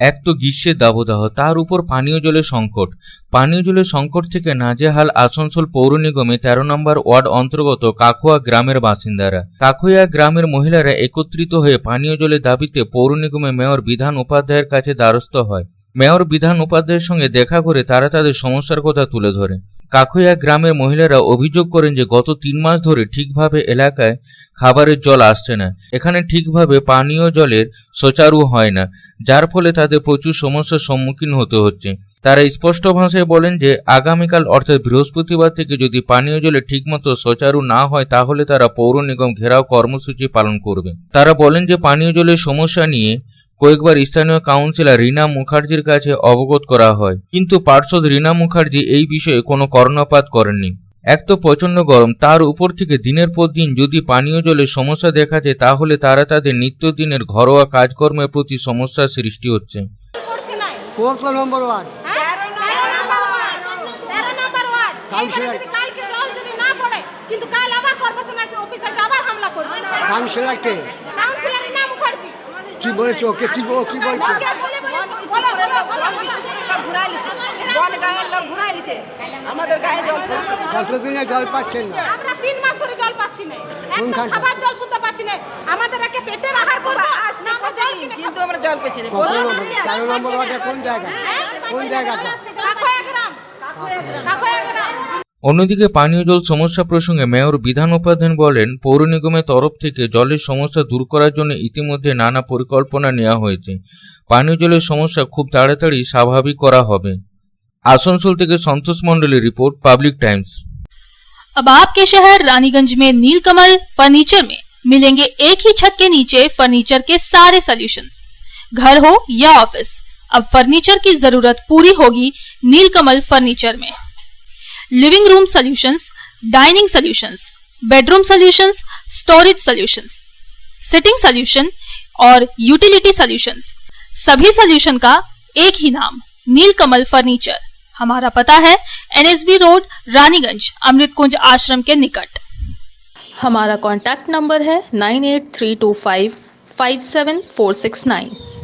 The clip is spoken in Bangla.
এক তো গ্রীষ্মের দাবদাহ, তার উপর পানীয় জলের সংকট। পানীয় জলের সংকট থেকে নাজেহাল আসানসোল পৌর নিগমে তেরো নম্বর ওয়ার্ড অন্তর্গত কাকুয়া গ্রামের বাসিন্দারা। কাকুয়া গ্রামের মহিলারা একত্রিত হয়ে পানীয় জলের দাবিতে পৌর নিগমে মেয়র বিধান উপাধ্যায়ের কাছে দ্বারস্থ হয়। মেয়র বিধান উপাধ্যায়ের সঙ্গে দেখা করে তারা তাদের সমস্যার কথা তুলে ধরে। কাকুয়া গ্রামের মহিলারা অভিযোগ করেন যে, গত তিন মাস ধরে ঠিকভাবে এলাকায় খাবারের জল আসছে না। এখানে ঠিকভাবে পানীয় জলের সুচারু হয় না, যার ফলে তাদের প্রচুর সমস্যার সম্মুখীন হতে হচ্ছে। তারা স্পষ্ট ভাষায় বলেন যে, আগামীকাল অর্থাৎ বৃহস্পতিবার থেকে যদি পানীয় জলে ঠিকমতো সুচারু না হয়, তাহলে তারা পৌর নিগম ঘেরাও কর্মসূচি পালন করবে। তারা বলেন যে, পানীয় জলের সমস্যা নিয়ে কয়েকবার স্থানীয় কাউন্সিলর রীনা মুখার্জির কাছে অবগত করা হয়। কিন্তু পার্ষদ রীনা মুখার্জি এই বিষয়ে কোনো কর্ণপাত করেননি। এক তো প্রচণ্ড গরম তার উপর থেকে দিনের পর দিন যদি পানীয় জলের সমস্যা দেখা যায় তাহলে তারা তাদের নিত্যদিনের ঘরোয়া কাজকর্মের প্রতি সমস্যার সৃষ্টি হচ্ছে। কালকে জল যদি না কিন্তু কাল আবার কর্পোরেশন অফিস আসে আবার হামলা করবে। কাউন্সিলরকে? কাউন্সিলরের নাম মুখার্জি কি বলেছে? ওকে কি ও কি বলছে? বলে বলে বলো বলো বলো আমাদের গায়ে জল কতদিনে জল পাচ্ছেন না। আমরা তিন মাস ধরে জল পাচ্ছি না। একদম খাবার জল পাচ্ছি না। আমাদের একে পেটের আহার করব। আসছে আমরা জল কিন্তু আমরা জল পেছি না। তেরো নম্বর ওয়ার্ডে কোন জায়গা? কোন জায়গাটা? কাকয়া গ্রাম। কাকয়া গ্রাম। অন্যদিকে পানীয় জল সমস্যা প্রসঙ্গে মেয়র বিধান উপাধ্যায় বলেন পৌর নিগমের তরফ থেকে জলের সমস্যা দূর করার জন্য ইতিমধ্যে নানা পরিকল্পনা নেওয়া হয়েছে পানীয় জলের সমস্যা খুব তাড়াতাড়ি স্বাভাবিক করা হবে আসানসোল থেকে সন্তোষ মণ্ডলের রিপোর্ট পাবলিক টাইমস अब आपके शहर रानीगंज में नीलकमल फर्नीचर में मिलेंगे एक ही छत के नीचे फर्नीचर के सारे सॉल्यूशन घर हो या ऑफिस अब फर्नीचर की जरूरत पूरी होगी नीलकमल फर्नीचर में Living room solutions dining solutions bedroom solutions storage solutions sitting solution और यूटिलिटी सॉल्यूशंस सभी सॉल्यूशन का एक ही नाम नीलकमल फर्नीचर हमारा पता है एनएसबी रोड रानीगंज अमृत कुंज आश्रम के निकट. हमारा कॉन्टैक्ट नंबर है nine eight three two five five seven four six nine